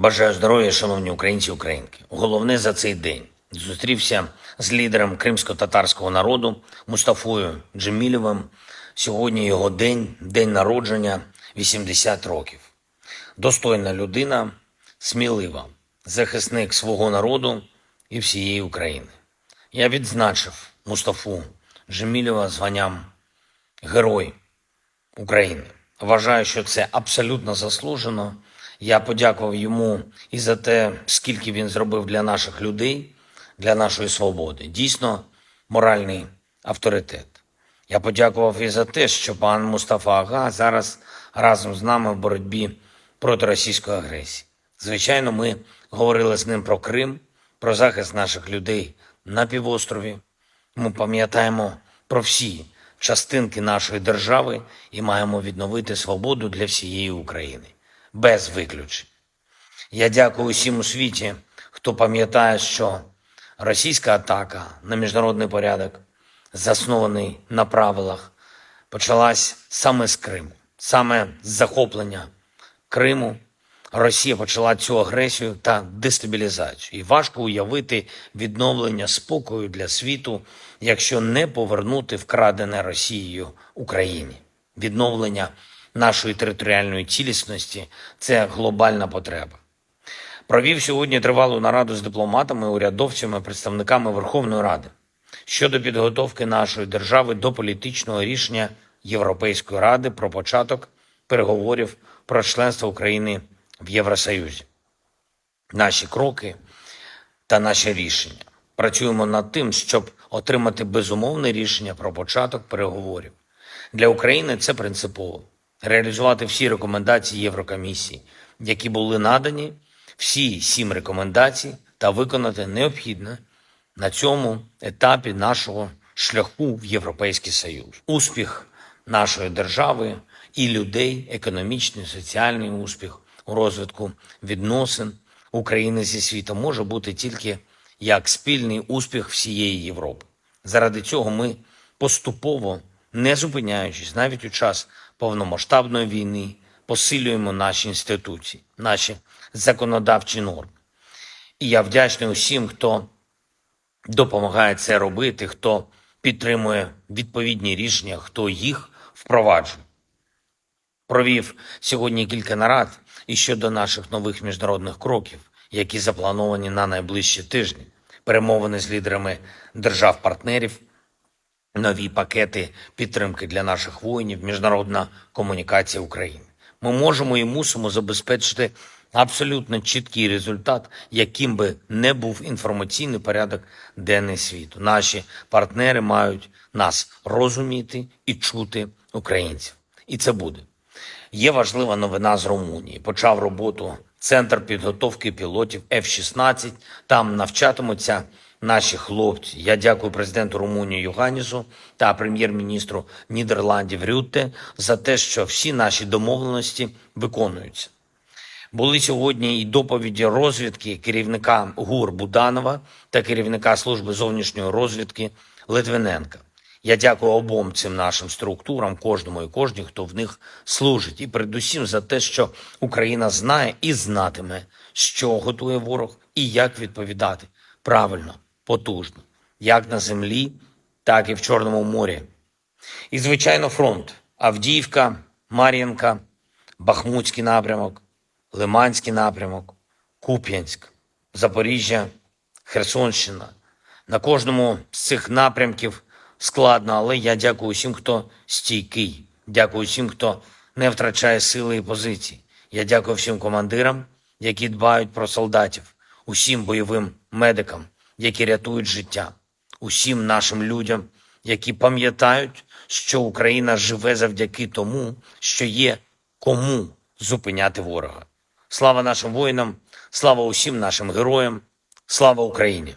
Бажаю здоров'я, шановні українці і українки. Головне за цей день зустрівся з лідером кримсько-татарського народу Мустафою Джемілєвим. Сьогодні його день, день народження, 80 років. Достойна людина, смілива, захисник свого народу і всієї України. Я відзначив Мустафу Джемілєва званням Герой України. Вважаю, що це абсолютно заслужено. Я подякував йому і за те, скільки він зробив для наших людей, для нашої свободи. Дійсно, моральний авторитет. Я подякував і за те, що пан Мустафа Ага зараз разом з нами в боротьбі проти російської агресії. Звичайно, ми говорили з ним про Крим, про захист наших людей на півострові. Ми пам'ятаємо про всі частинки нашої держави і маємо відновити свободу для всієї України без виключень. Я дякую усім у світі, хто пам'ятає, що російська атака на міжнародний порядок, заснований на правилах, почалась саме з Криму, саме з захоплення Криму. Росія почала цю агресію та дестабілізацію. І важко уявити відновлення спокою для світу, якщо не повернути вкрадене Росією Україні. Відновлення нашої територіальної цілісності це глобальна потреба. Провів сьогодні тривалу нараду з дипломатами, урядовцями, представниками Верховної Ради щодо підготовки нашої держави до політичного рішення Європейської ради про початок переговорів про членство України в Євросоюзі. Наші кроки та наші рішення. Працюємо над тим, щоб отримати безумовне рішення про початок переговорів. Для України це принципово реалізувати всі рекомендації Єврокомісії, які були надані, всі сім рекомендацій, та виконати необхідне на цьому етапі нашого шляху в Європейський Союз. Успіх нашої держави і людей, економічний, соціальний успіх у розвитку відносин України зі світом може бути тільки як спільний успіх всієї Європи. Заради цього ми поступово, не зупиняючись навіть у час повномасштабної війни, посилюємо наші інституції, наші законодавчі норми. І я вдячний усім, хто допомагає це робити, хто підтримує відповідні рішення, хто їх впроваджує. Провів сьогодні кілька нарад і щодо наших нових міжнародних кроків, які заплановані на найближчі тижні, перемовини з лідерами держав-партнерів, нові пакети підтримки для наших воїнів, міжнародна комунікація України. Ми можемо і мусимо забезпечити абсолютно чіткий результат, яким би не був інформаційний порядок денний світу. Наші партнери мають нас розуміти і чути українців. І це буде. Є важлива новина з Румунії. Почав роботу центр підготовки пілотів F-16. Там навчатимуться наші хлопці. Я дякую президенту Румунії Юганісу та прем'єр-міністру Нідерландів Рютте за те, що всі наші домовленості виконуються. Були сьогодні і доповіді розвідки керівника ГУР Буданова та керівника служби зовнішньої розвідки Литвиненка. Я дякую обом цим нашим структурам, кожному і кожній, хто в них служить, і передусім за те, що Україна знає і знатиме, що готує ворог і як відповідати правильно, потужно, як на землі, так і в Чорному морі. І, звичайно, фронт: Авдіївка, Мар'їнка, Бахмутський напрямок, Лиманський напрямок, Куп'янськ, Запоріжжя, Херсонщина. На кожному з цих напрямків складно, але я дякую всім, хто стійкий. Дякую всім, хто не втрачає сили і позиції. Я дякую всім командирам, які дбають про солдатів, усім бойовим медикам, які рятують життя, усім нашим людям, які пам'ятають, що Україна живе завдяки тому, що є кому зупиняти ворога. Слава нашим воїнам, слава усім нашим героям, слава Україні!